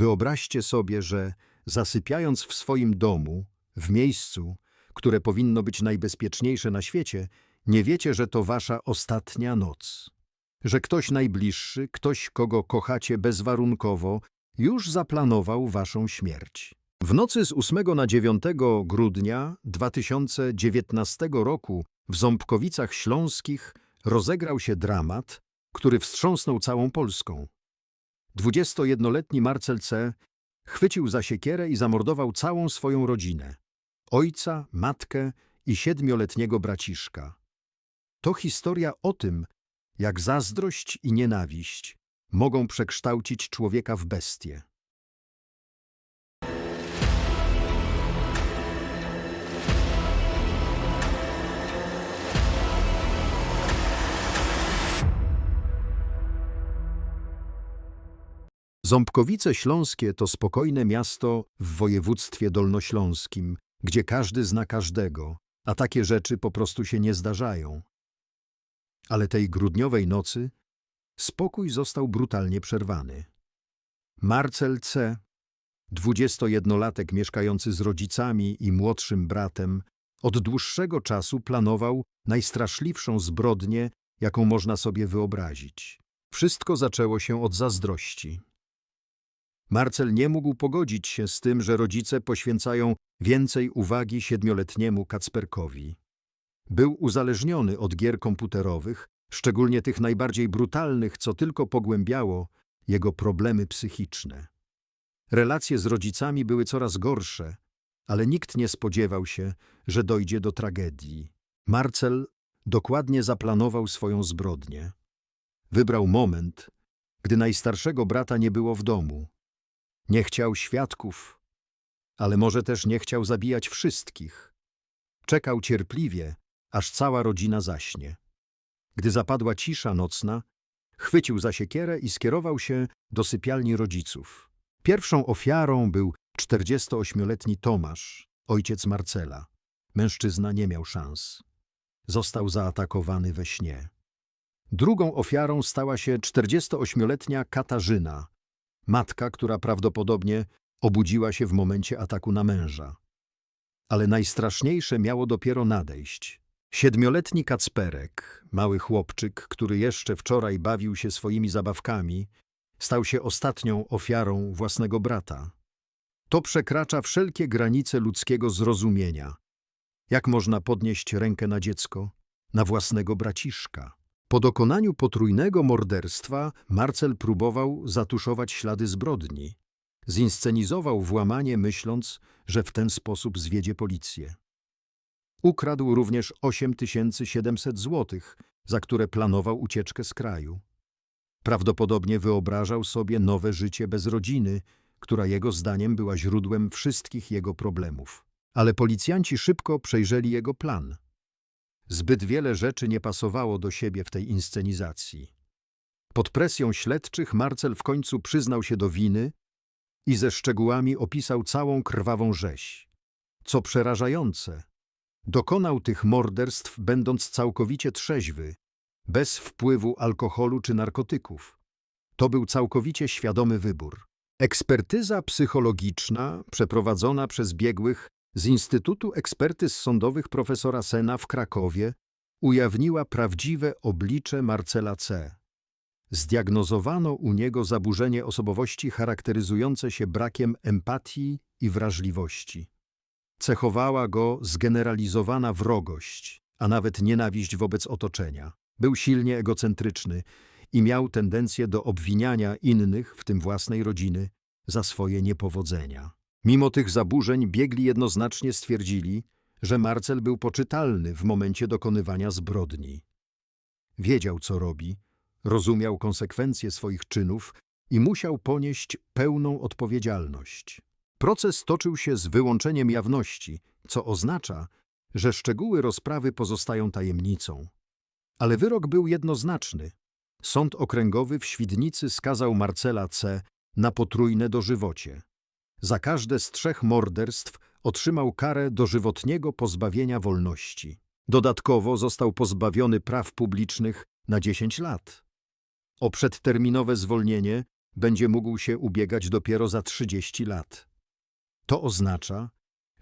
Wyobraźcie sobie, że zasypiając w swoim domu, w miejscu, które powinno być najbezpieczniejsze na świecie, nie wiecie, że to wasza ostatnia noc. Że ktoś najbliższy, ktoś, kogo kochacie bezwarunkowo, już zaplanował waszą śmierć. W nocy z 8 na 9 grudnia 2019 roku w Ząbkowicach Śląskich rozegrał się dramat, który wstrząsnął całą Polską. 21-letni Marcel C. chwycił za siekierę i zamordował całą swoją rodzinę. Ojca, matkę i siedmioletniego braciszka. To historia o tym, jak zazdrość i nienawiść mogą przekształcić człowieka w bestię. Ząbkowice Śląskie to spokojne miasto w województwie dolnośląskim, gdzie każdy zna każdego, a takie rzeczy po prostu się nie zdarzają. Ale tej grudniowej nocy spokój został brutalnie przerwany. Marcel C., 21-latek mieszkający z rodzicami i młodszym bratem, od dłuższego czasu planował najstraszliwszą zbrodnię, jaką można sobie wyobrazić. Wszystko zaczęło się od zazdrości. Marcel nie mógł pogodzić się z tym, że rodzice poświęcają więcej uwagi siedmioletniemu Kacperkowi. Był uzależniony od gier komputerowych, szczególnie tych najbardziej brutalnych, co tylko pogłębiało jego problemy psychiczne. Relacje z rodzicami były coraz gorsze, ale nikt nie spodziewał się, że dojdzie do tragedii. Marcel dokładnie zaplanował swoją zbrodnię. Wybrał moment, gdy najstarszego brata nie było w domu. Nie chciał świadków, ale może też nie chciał zabijać wszystkich. Czekał cierpliwie, aż cała rodzina zaśnie. Gdy zapadła cisza nocna, chwycił za siekierę i skierował się do sypialni rodziców. Pierwszą ofiarą był 48-letni Tomasz, ojciec Marcela. Mężczyzna nie miał szans. Został zaatakowany we śnie. Drugą ofiarą stała się 48-letnia Katarzyna, matka, która prawdopodobnie obudziła się w momencie ataku na męża. Ale najstraszniejsze miało dopiero nadejść. Siedmioletni Kacperek, mały chłopczyk, który jeszcze wczoraj bawił się swoimi zabawkami, stał się ostatnią ofiarą własnego brata. To przekracza wszelkie granice ludzkiego zrozumienia. Jak można podnieść rękę na dziecko, na własnego braciszka? Po dokonaniu potrójnego morderstwa Marcel próbował zatuszować ślady zbrodni. Zinscenizował włamanie, myśląc, że w ten sposób zwiedzie policję. Ukradł również 8700 złotych, za które planował ucieczkę z kraju. Prawdopodobnie wyobrażał sobie nowe życie bez rodziny, która jego zdaniem była źródłem wszystkich jego problemów. Ale policjanci szybko przejrzeli jego plan. Zbyt wiele rzeczy nie pasowało do siebie w tej inscenizacji. Pod presją śledczych Marcel w końcu przyznał się do winy i ze szczegółami opisał całą krwawą rzeź. Co przerażające, dokonał tych morderstw będąc całkowicie trzeźwy, bez wpływu alkoholu czy narkotyków. To był całkowicie świadomy wybór. Ekspertyza psychologiczna przeprowadzona przez biegłych z Instytutu Ekspertyz Sądowych profesora Sena w Krakowie ujawniła prawdziwe oblicze Marcela C. Zdiagnozowano u niego zaburzenie osobowości charakteryzujące się brakiem empatii i wrażliwości. Cechowała go zgeneralizowana wrogość, a nawet nienawiść wobec otoczenia. Był silnie egocentryczny i miał tendencję do obwiniania innych, w tym własnej rodziny, za swoje niepowodzenia. Mimo tych zaburzeń biegli jednoznacznie stwierdzili, że Marcel był poczytalny w momencie dokonywania zbrodni. Wiedział, co robi, rozumiał konsekwencje swoich czynów i musiał ponieść pełną odpowiedzialność. Proces toczył się z wyłączeniem jawności, co oznacza, że szczegóły rozprawy pozostają tajemnicą. Ale wyrok był jednoznaczny. Sąd okręgowy w Świdnicy skazał Marcela C. na potrójne dożywocie. Za każde z trzech morderstw otrzymał karę dożywotniego pozbawienia wolności. Dodatkowo został pozbawiony praw publicznych na 10 lat. O przedterminowe zwolnienie będzie mógł się ubiegać dopiero za 30 lat. To oznacza,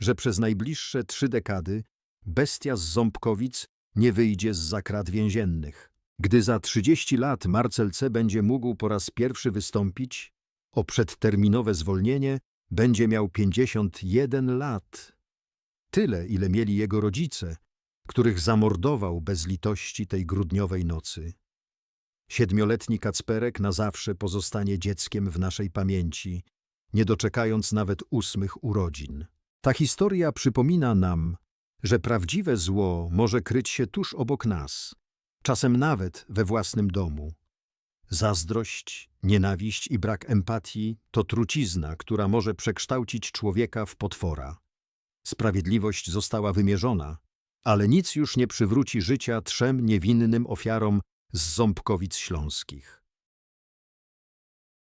że przez najbliższe trzy dekady bestia z Ząbkowic nie wyjdzie z zakrat więziennych. Gdy za 30 lat Marcel C. będzie mógł po raz pierwszy wystąpić o przedterminowe zwolnienie, będzie miał 51 lat. Tyle, ile mieli jego rodzice, których zamordował bez litości tej grudniowej nocy. Siedmioletni Kacperek na zawsze pozostanie dzieckiem w naszej pamięci, nie doczekając nawet ósmych urodzin. Ta historia przypomina nam, że prawdziwe zło może kryć się tuż obok nas, czasem nawet we własnym domu. Zazdrość, nienawiść i brak empatii to trucizna, która może przekształcić człowieka w potwora. Sprawiedliwość została wymierzona, ale nic już nie przywróci życia trzem niewinnym ofiarom z Ząbkowic Śląskich.